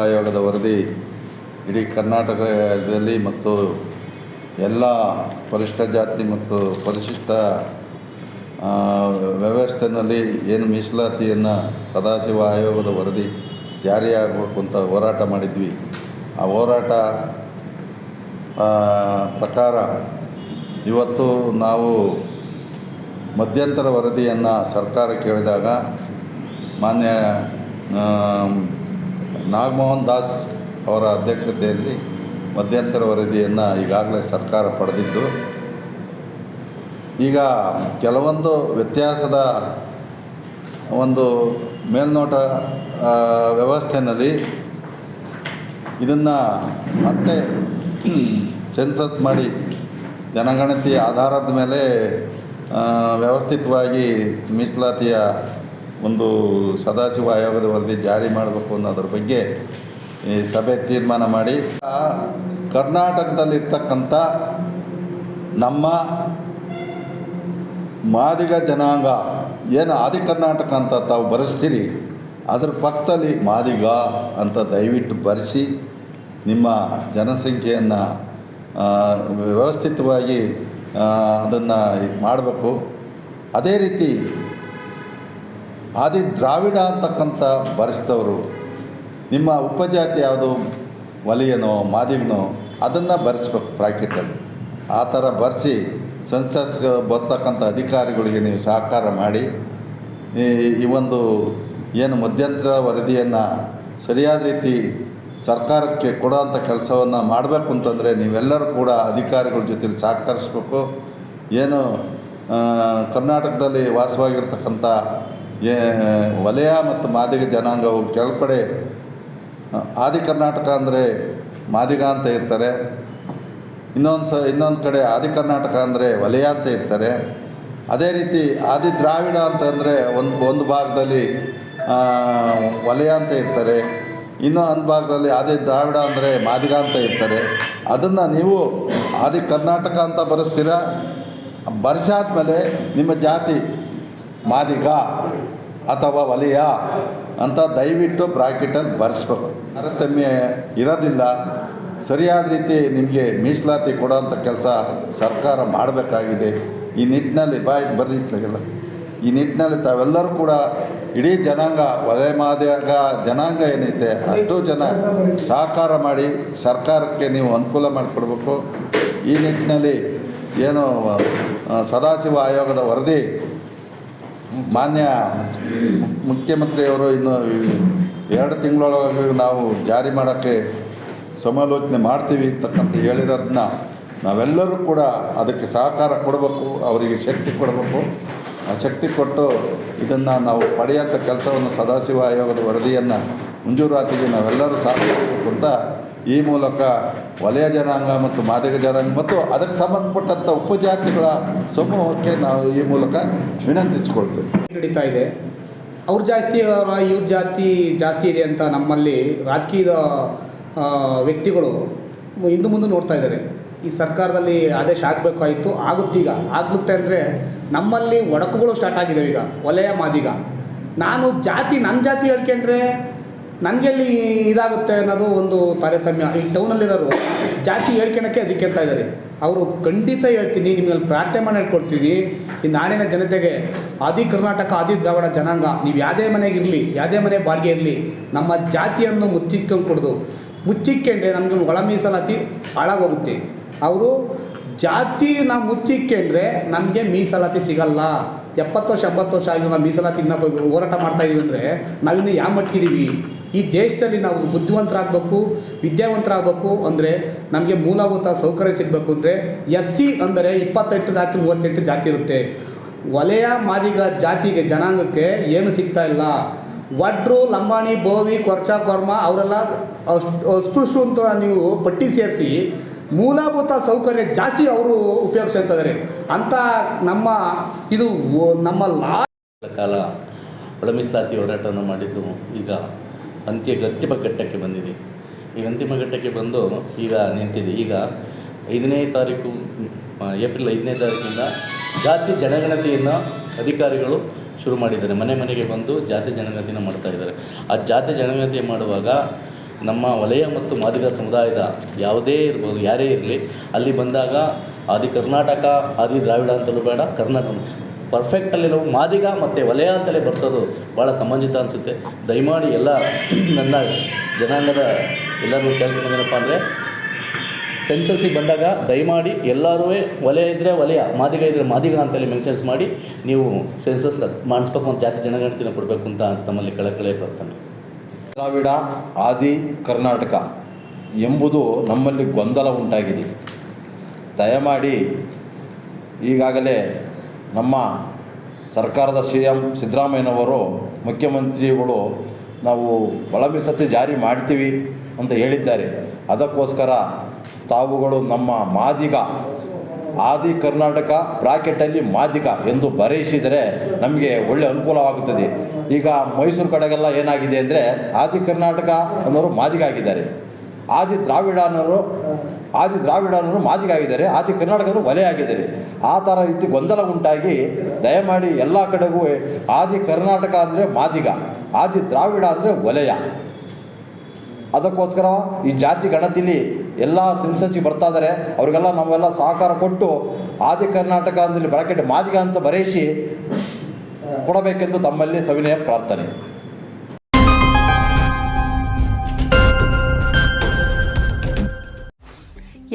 ಆಯೋಗದ ವರದಿ ಇಡೀ ಕರ್ನಾಟಕದಲ್ಲಿ ಮತ್ತು ಎಲ್ಲ ಪರಿಶಿಷ್ಟ ಜಾತಿ ಮತ್ತು ಪರಿಶಿಷ್ಟ ವ್ಯವಸ್ಥೆಯಲ್ಲಿ ಏನು ಮೀಸಲಾತಿಯನ್ನು ಸದಾಶಿವ ಆಯೋಗದ ವರದಿ ಜಾರಿಯಾಗಬೇಕು ಅಂತ ಹೋರಾಟ ಮಾಡಿದ್ವಿ. ಆ ಹೋರಾಟ ಪ್ರಕಾರ ಇವತ್ತು ನಾವು ಮಧ್ಯಂತರ ವರದಿಯನ್ನು ಸರ್ಕಾರ ಕೇಳಿದಾಗ ಮಾನ್ಯ ನಾಗಮೋಹನ್ ದಾಸ್ ಅವರ ಅಧ್ಯಕ್ಷತೆಯಲ್ಲಿ ಮಧ್ಯಂತರ ವರದಿಯನ್ನು ಈಗಾಗಲೇ ಸರ್ಕಾರ ಪಡೆದಿದ್ದು, ಈಗ ಕೆಲವೊಂದು ವ್ಯತ್ಯಾಸದ ಒಂದು ಮೇಲ್ನೋಟ ವ್ಯವಸ್ಥೆನಲ್ಲಿ ಇದನ್ನು ಮತ್ತೆ ಸೆನ್ಸಸ್ ಮಾಡಿ ಜನಗಣತಿ ಆಧಾರದ ಮೇಲೆ ವ್ಯವಸ್ಥಿತವಾಗಿ ಮೀಸಲಾತಿಯ ಒಂದು ಸದಾಶಿವ ಆಯೋಗದ ವರದಿ ಜಾರಿ ಮಾಡಬೇಕು ಅನ್ನೋದ್ರ ಬಗ್ಗೆ ಈ ಸಭೆ ತೀರ್ಮಾನ ಮಾಡಿ. ಕರ್ನಾಟಕದಲ್ಲಿರ್ತಕ್ಕಂಥ ನಮ್ಮ ಮಾದಿಗ ಜನಾಂಗ ಏನು ಆದಿ ಕರ್ನಾಟಕ ಅಂತ ತಾವು ಬರೆಸ್ತೀರಿ, ಅದ್ರ ಪಕ್ಕದಲ್ಲಿ ಮಾದಿಗ ಅಂತ ದಯವಿಟ್ಟು ಬರೆಸಿ, ನಿಮ್ಮ ಜನಸಂಖ್ಯೆಯನ್ನು ವ್ಯವಸ್ಥಿತವಾಗಿ ಅದನ್ನು ಮಾಡಬೇಕು. ಅದೇ ರೀತಿ ಆದಿ ದ್ರಾವಿಡ ಅಂತಕ್ಕಂಥ ಬರೆಸಿದವರು ನಿಮ್ಮ ಉಪಜಾತಿ ಯಾವುದು? ವಲಯನೋ ಮಾದಿಗನೋ, ಅದನ್ನು ಬರೆಸ್ಬೇಕು ಬ್ರಾಕೆಟಲ್ಲಿ. ಆ ಥರ ಬರೆಸಿ ಸೆನ್ಸಸ್ ಬರ್ತಕ್ಕಂಥ ಅಧಿಕಾರಿಗಳಿಗೆ ನೀವು ಸಹಕಾರ ಮಾಡಿ, ಈ ಈ ಒಂದು ಏನು ಮಧ್ಯಂತರ ವರದಿಯನ್ನು ಸರಿಯಾದ ರೀತಿ ಸರ್ಕಾರಕ್ಕೆ ಕೊಡೋವಂಥ ಕೆಲಸವನ್ನು ಮಾಡಬೇಕು ಅಂತಂದರೆ ನೀವೆಲ್ಲರೂ ಕೂಡ ಅಧಿಕಾರಿಗಳ ಜೊತೆಲಿ ಸಹಕರಿಸ್ಬೇಕು. ಏನು ಕರ್ನಾಟಕದಲ್ಲಿ ವಾಸವಾಗಿರ್ತಕ್ಕಂಥ ಏ ವಲಯ ಮತ್ತು ಮಾದಿಗ ಜನಾಂಗವು ಕೆಳಗಡೆ ಆದಿ ಕರ್ನಾಟಕ ಅಂದರೆ ಮಾದಿಗ ಅಂತ ಇರ್ತಾರೆ. ಇನ್ನೊಂದು ಸ, ಇನ್ನೊಂದು ಕಡೆ ಆದಿ ಕರ್ನಾಟಕ ಅಂದರೆ ವಲಯ ಅಂತ ಇರ್ತಾರೆ. ಅದೇ ರೀತಿ ಆದಿ ದ್ರಾವಿಡ ಅಂತಂದರೆ ಒಂದು ಒಂದು ಭಾಗದಲ್ಲಿ ವಲಯ ಅಂತ ಇರ್ತಾರೆ. ಇನ್ನೂ ಒಂದು ಭಾಗದಲ್ಲಿ ಆದಿ ದ್ರಾವಿಡ ಅಂದರೆ ಮಾದಿಗ ಅಂತ ಇರ್ತಾರೆ. ಅದನ್ನು ನೀವು ಆದಿ ಕರ್ನಾಟಕ ಅಂತ ಬರೆಸ್ತೀರಾ? ಬರೆಸಾದ್ಮೇಲೆ ನಿಮ್ಮ ಜಾತಿ ಮಾದಿಗ ಅಥವಾ ವಲಯ ಅಂತ ದಯವಿಟ್ಟು ಬ್ರಾಕೆಟಲ್ಲಿ ಬರೆಸ್ಬೇಕು. ತಾರತಮ್ಯ ಇರೋದಿಲ್ಲ. ಸರಿಯಾದ ರೀತಿ ನಿಮಗೆ ಮೀಸಲಾತಿ ಕೊಡೋಂಥ ಕೆಲಸ ಸರ್ಕಾರ ಮಾಡಬೇಕಾಗಿದೆ. ಈ ನಿಟ್ಟಿನಲ್ಲಿ ಬಾಯ್ ಬರಲಿಕ್ಕಾಗಲ್ಲ ಈ ನಿಟ್ಟಿನಲ್ಲಿ ತಾವೆಲ್ಲರೂ ಕೂಡ ಇಡೀ ಜನಾಂಗ, ವಲಯ ಮಾದಿಯಾಗ ಜನಾಂಗ ಏನೈತೆ ಅಷ್ಟು ಜನ ಸಹಕಾರ ಮಾಡಿ ಸರ್ಕಾರಕ್ಕೆ ನೀವು ಅನುಕೂಲ ಮಾಡಿಕೊಡ್ಬೇಕು. ಈ ನಿಟ್ಟಿನಲ್ಲಿ ಏನು ಸದಾಶಿವ ಆಯೋಗದ ವರದಿ ಮಾನ್ಯ ಮುಖ್ಯಮಂತ್ರಿಯವರು ಇನ್ನು ಎರಡು ತಿಂಗಳೊಳಗೆ ನಾವು ಜಾರಿ ಮಾಡೋಕ್ಕೆ ಸಮಾಲೋಚನೆ ಮಾಡ್ತೀವಿ ಅಂತಕ್ಕಂಥ ಹೇಳಿರೋದನ್ನ ನಾವೆಲ್ಲರೂ ಕೂಡ ಅದಕ್ಕೆ ಸಹಕಾರ ಕೊಡಬೇಕು, ಅವರಿಗೆ ಶಕ್ತಿ ಕೊಡಬೇಕು. ಆ ಶಕ್ತಿ ಕೊಟ್ಟು ಇದನ್ನು ನಾವು ಪಡೆಯಂಥ ಕೆಲಸವನ್ನು ಸದಾಶಿವ ಆಯೋಗದ ವರದಿಯನ್ನು ಮುಂಜೂರಾತಿಗೆ ನಾವೆಲ್ಲರೂ ಸಹಕರಿಸಬೇಕು ಅಂತ ಈ ಮೂಲಕ ವಲಯ ಜನಾಂಗ ಮತ್ತು ಮಾದಿಗ ಜನಾಂಗ ಮತ್ತು ಅದಕ್ಕೆ ಸಂಬಂಧಪಟ್ಟಂಥ ಉಪಜಾತಿಗಳ ಸಮೂಹಕ್ಕೆ ನಾವು ಈ ಮೂಲಕ ವಿನಂತಿಸಿಕೊಳ್ತೇವೆ. ನಡೀತಾ ಇದೆ. ಅವ್ರ ಜಾಸ್ತಿ ಇವ್ರ ಜಾತಿ ಜಾಸ್ತಿ ಇದೆ ಅಂತ ನಮ್ಮಲ್ಲಿ ರಾಜಕೀಯದ ವ್ಯಕ್ತಿಗಳು ಹಿಂದೆ ಮುಂದೆ ನೋಡ್ತಾ ಇದ್ದಾರೆ. ಈ ಸರ್ಕಾರದಲ್ಲಿ ಆದೇಶ ಆಗಬೇಕಾಯಿತು ಆಗುತ್ತೀಗ ಆಗುತ್ತೆ ಅಂದರೆ ನಮ್ಮಲ್ಲಿ ಒಡಕುಗಳು ಸ್ಟಾರ್ಟ್ ಆಗಿದೆ ಈಗ. ವಲಯ ಮಾದಿಗ. ನಾನು ಜಾತಿ ನನ್ನ ಜಾತಿ ಹೇಳ್ಕೊಂಡ್ರೆ ನನಗೆಲ್ಲಿ ಇದಾಗುತ್ತೆ ಅನ್ನೋದು ಒಂದು ತಾರತಮ್ಯ. ಈ ಟೌನಲ್ಲಿರೋರು ಜಾತಿ ಹೇಳ್ಕೊಳಕ್ಕೆ ಅದಕ್ಕೆ ಅಂತ ಇದ್ದಾರೆ. ಅವರು ಖಂಡಿತ ಹೇಳ್ತೀನಿ ನಿಮಗೆ ಪ್ರಾರ್ಥನೆ ಮಾಡಿ ಹೇಳ್ಕೊಡ್ತೀವಿ ಈ ನಾಡಿನ ಜನತೆಗೆ ಆದಿ ಕರ್ನಾಟಕ, ಆದಿ ದ್ರಾವಣ ಜನಾಂಗ, ನೀವು ಯಾವುದೇ ಮನೆಗಿರಲಿ ಯಾವುದೇ ಮನೆ ಬಾಡಿಗೆ ಇರಲಿ, ನಮ್ಮ ಜಾತಿಯನ್ನು ಮುಚ್ಚಿಕ್ಕೊಂಡು ಕೊಡೋದು. ಮುಚ್ಚಿಕ್ಕೊಂಡ್ರೆ ನಮಗೆ ಒಳ ಮೀಸಲಾತಿ ಹಾಳಾಗೋಗುತ್ತೆ. ಅವರು ಜಾತಿ ನಾವು ಮುಚ್ಚಿಕ್ಕೊಂಡ್ರೆ ನಮಗೆ ಮೀಸಲಾತಿ ಸಿಗಲ್ಲ. ಎಪ್ಪತ್ತು ವರ್ಷ, ಎಂಬತ್ತು ವರ್ಷ ಆಗಿರೋ ನಾವು ಮೀಸಲಾತಿ ಹೋರಾಟ ಮಾಡ್ತಾಯಿದ್ದೀವಿ ಅಂದರೆ ನಾವಿನ್ನು ಯಾವ ಮಟ್ಟಿಗಿದ್ದೀವಿ ಈ ದೇಶದಲ್ಲಿ ನಾವು ಬುದ್ಧಿವಂತರಾಗಬೇಕು, ವಿದ್ಯಾವಂತರಾಗಬೇಕು ಅಂದರೆ ನಮಗೆ ಮೂಲಭೂತ ಸೌಕರ್ಯ ಸಿಗಬೇಕು ಅಂದರೆ ಎಸ್ ಸಿ ಅಂದರೆ ಇಪ್ಪತ್ತೆಂಟು ಜಾತಿ, ಮೂವತ್ತೆಂಟು ಜಾತಿ ಇರುತ್ತೆ. ವಲಯ ಮಾದಿಗ ಜಾತಿಗೆ, ಜನಾಂಗಕ್ಕೆ ಏನು ಸಿಗ್ತಾ ಇಲ್ಲ. ವಡ್ರು, ಲಂಬಾಣಿ, ಬೋವಿ, ಕೊರ್ಚ ಕೊರ್ಮ ಅವರೆಲ್ಲ ಅಷ್ಟು ಅಂತ ನೀವು ಪಟ್ಟಿ ಸೇರಿಸಿ ಮೂಲಭೂತ ಸೌಕರ್ಯ ಜಾಸ್ತಿ ಅವರು ಉಪಯೋಗಿಸ್ತಾರೆ ಅಂತ ನಮ್ಮ ಇದು ನಮ್ಮ ಲಾ ಕಾಲ ಹೋರಾಟವನ್ನು ಮಾಡಿದ್ದು ಈಗ ಅಂತ್ಯ ಅಂತಿಮ ಘಟ್ಟಕ್ಕೆ ಬಂದಿದೆ. ಈ ಅಂತಿಮ ಘಟ್ಟಕ್ಕೆ ಬಂದು ಈಗ ನಿಂತಿದೆ. ಈಗ ಐದನೇ ತಾರೀಕು ಏಪ್ರಿಲ್ ಐದನೇ ತಾರೀಕಿಂದ ಜಾತಿ ಜನಗಣತಿಯನ್ನು ಅಧಿಕಾರಿಗಳು ಶುರು ಮಾಡಿದ್ದಾರೆ. ಮನೆ ಮನೆಗೆ ಬಂದು ಜಾತಿ ಜನಗಣತಿಯನ್ನು ಮಾಡ್ತಾ ಇದ್ದಾರೆ. ಆ ಜಾತಿ ಜನಗಣತಿ ಮಾಡುವಾಗ ನಮ್ಮ ವಲಯ ಮತ್ತು ಮಾದಿಗ ಸಮುದಾಯದ ಯಾವುದೇ ಇರ್ಬೋದು, ಯಾರೇ ಇರಲಿ, ಅಲ್ಲಿ ಬಂದಾಗ ಆದಿ ಕರ್ನಾಟಕ, ಆದಿ ದ್ರಾವಿಡ ಅಂತಲೂ ಬೇಡ, ಕರ್ನಾಟಕ ಪರ್ಫೆಕ್ಟಲ್ಲಿರೋ ಮಾದಿಗ ಮತ್ತು ವಲಯ ಅಂತಲೇ ಬರ್ಸೋದು ಭಾಳ ಸಂಬಂಧಿತ ಅನಿಸುತ್ತೆ. ದಯಮಾಡಿ ಎಲ್ಲ ನನ್ನ ಜನಾಂಗದ ಎಲ್ಲರೂ ಕೇಳ್ಕೊಂಡೇನಪ್ಪ ಅಂದರೆ ಸೆನ್ಸಸ್ಸಿಗೆ ಬಂದಾಗ ದಯಮಾಡಿ ಎಲ್ಲರೂ ವಲಯ ಇದ್ದರೆ ವಲಯ, ಮಾದಿಗ ಇದ್ದರೆ ಮಾದಿಗ ಅಂತೇಳಿ ಮೆನ್ಷನ್ಸ್ ಮಾಡಿ ನೀವು ಸೆನ್ಸಸ್ ಮಾಡಿಸ್ಬೇಕು ಅಂತ ಜಾತಿ ಜನಗಣತಿನ ಕೊಡಬೇಕು ಅಂತ ತಮ್ಮಲ್ಲಿ ಕಳಕಳೆ ಬರ್ತಾನೆ ದ್ರಾವಿಡ, ಆದಿ, ಕರ್ನಾಟಕ ಎಂಬುದು ನಮ್ಮಲ್ಲಿ ಗೊಂದಲ ಉಂಟಾಗಿದೆ. ದಯಮಾಡಿ ಈಗಾಗಲೇ ನಮ್ಮ ಸರ್ಕಾರದ ಸಿ ಎಂ ಸಿದ್ದರಾಮಯ್ಯನವರು ಮುಖ್ಯಮಂತ್ರಿಗಳು ನಾವು ಒಳಮಿಸತಿ ಜಾರಿ ಮಾಡ್ತೀವಿ ಅಂತ ಹೇಳಿದ್ದಾರೆ. ಅದಕ್ಕೋಸ್ಕರ ತಾವುಗಳು ನಮ್ಮ ಮಾದಿಗ, ಆದಿ ಕರ್ನಾಟಕ ಬ್ರಾಕೆಟಲ್ಲಿ ಮಾದಿಗ ಎಂದು ಬರೆಯಿಸಿದರೆ ನಮಗೆ ಒಳ್ಳೆ ಅನುಕೂಲವಾಗುತ್ತದೆ. ಈಗ ಮೈಸೂರು ಕಡೆಗೆಲ್ಲ ಏನಾಗಿದೆ ಅಂದರೆ ಆದಿ ಕರ್ನಾಟಕ ಅನ್ನೋರು ಮಾದಿಗ ಆಗಿದ್ದಾರೆ. ಆದಿ ದ್ರಾವಿಡನರು ಆದಿ ದ್ರಾವಿಡನರು ಅನ್ನೋರು ಮಾದಿಗ ಆಗಿದ್ದಾರೆ ಆದಿ ಕರ್ನಾಟಕರು ಒಲೆ ಆಗಿದ್ದಾರೆ ಆ ಥರ ರೀತಿ ಗೊಂದಲ ಉಂಟಾಗಿ ದಯಮಾಡಿ ಎಲ್ಲ ಕಡೆಗೂ ಆದಿ ಕರ್ನಾಟಕ ಅಂದರೆ ಮಾದಿಗ, ಆದಿ ದ್ರಾವಿಡ ಅಂದರೆ ವಲಯ ಅದಕ್ಕೋಸ್ಕರ ಈ ಜಾತಿ ಗಣತಿಲಿ ಎಲ್ಲ ಸೆನ್ಸಸ್ಸಿಗೆ ಬರ್ತಾ ಇದ್ದಾರೆ ಅವರಿಗೆಲ್ಲ ನಾವೆಲ್ಲ ಸಹಕಾರ ಕೊಟ್ಟು ಆದಿ ಕರ್ನಾಟಕ ಅಂದರೆ ಬ್ರಾಕೆಟ್ ಮಾದಿಗ ಅಂತ ಬರೆಯಿಸಿ ಕೊಡಬೇಕೆಂದು ತಮ್ಮಲ್ಲಿ ಸವಿನಯ ಪ್ರಾರ್ಥನೆ.